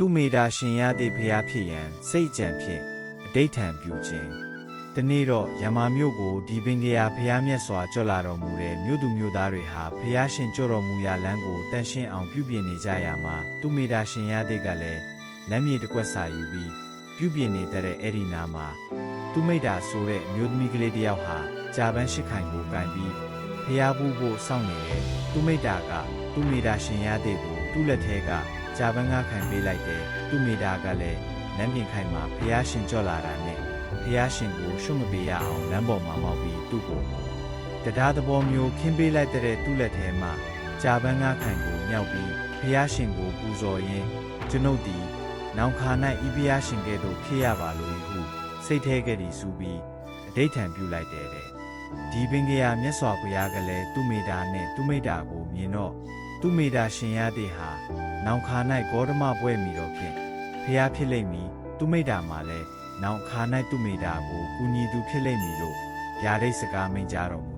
သူမေတာရှင်ရသည့်ဖျားဖြစ်ရန် စိတ်ကြံဖြင့်အတိဋ္ဌံပြုခြင်းတနေ့တော့ယမမြို့ကိုဒီပင်ကရာဖျားမြတ်စွာကြွလာတော်မူတဲ့မြို့သူမြို့သားတွေဟာဖျားရှင်ကြွတော်မူရာလမ်းကိုတန်ရှင်းအောင်ပြုပြင်နေကြရမှာသူမေတာရှင်ရသည့်ကလည်းလမ်းမြေတစ်ကွက်စာယူပြီးပြုပြင်နေတဲ့အဲ့ဒီနာမှာသူမိတာဆိုတဲ့အမျိုးသမီးကလေးတစ်ယောက်ဟာဂျာပန်ရှိခိုင်ကိုကန်ပြီးဖျားဘူးဖို့စောင့်နေတယ်သူမိတာကသူမေတာရှင်ရသည့်ကိုသူ့လက်ထဲက ဂျာပန်ကခံပေးလိုက်တယ်သူမိတာကလည်းလမ်းပြင်ခိုင်မှာဖះရှင်ကြော့လာတာနဲ့ဖះရှင်ကိုရှုံ့မပေးရအောင်လမ်းပေါ်မှာမောက်ပြီးသူ့ကိုတရားသဘောမျိုးခင်းပေးလိုက်တဲ့သူ့လက်ထဲမှာဂျာပန်ကခံကိုမြောက်ပြီးဖះရှင်ကိုပူဇော်ရင်းကျွန်ုပ်ဒီနောင်ခါ၌ဤဖះရှင်ကဲ့သို့ဖြစ်ရပါလို့ဟုစိတ်ထဲကတည်းစူပြီးအဋိဋ္ဌံပြုလိုက်တယ်တဲ့ဒီပင်ကရာမြတ်စွာဘုရားကလည်းသူမိတာနဲ့သူမိတာကိုမြင်တော့သူမေတာရှင်ရတဲ့ဟာ နောင်ခါ၌ဂေါတမပွဲမိတော့ဖြင့်ဖျားဖြစ်လိမ့်မည်သူမေတာမှာလည်းနောင်ခါ၌သူမေတာကိုကူညီသူဖြစ်လိမ့်မည်လို့ယာဒိတ်စကားမိန့်ကြတော်မူတဲ့